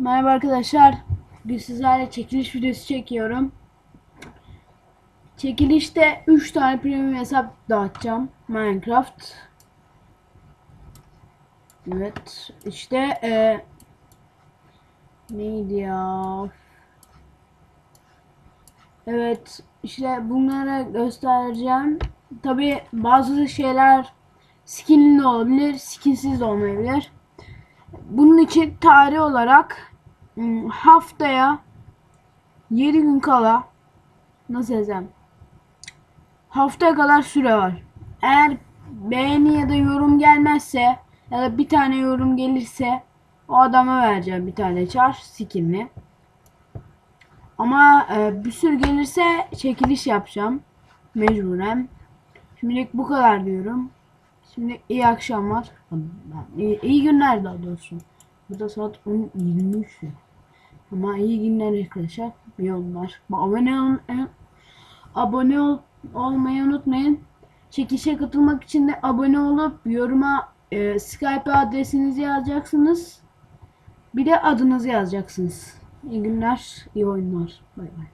Merhaba arkadaşlar. Bugün sizlerle çekiliş videosu çekiyorum. Çekilişte 3 tane premium hesap dağıtacağım. Minecraft. Evet. işte e, neydi ya? Evet. işte bunları göstereceğim. Tabi bazı şeyler skinli olabilir, skinsiz de olmayabilir. Bunun için tarih olarak haftaya 7 gün kala nasıl yazayım? Haftaya kadar süre var. Eğer beğeni ya da yorum gelmezse ya da bir tane yorum gelirse o adama vereceğim bir tane çar skinli. Ama e, bir sürü gelirse çekiliş yapacağım. Mecburen. Şimdilik bu kadar diyorum. Şimdi iyi akşamlar. İyi, iyi günler daha doğrusu. Burada saat 10.23. Ama iyi günler arkadaşlar. İyi onlar. Abone ol, e, abone ol, olmayı unutmayın. Çekişe katılmak için de abone olup yoruma e, Skype adresinizi yazacaksınız. Bir de adınızı yazacaksınız. İyi günler, iyi oyunlar. Bay bay.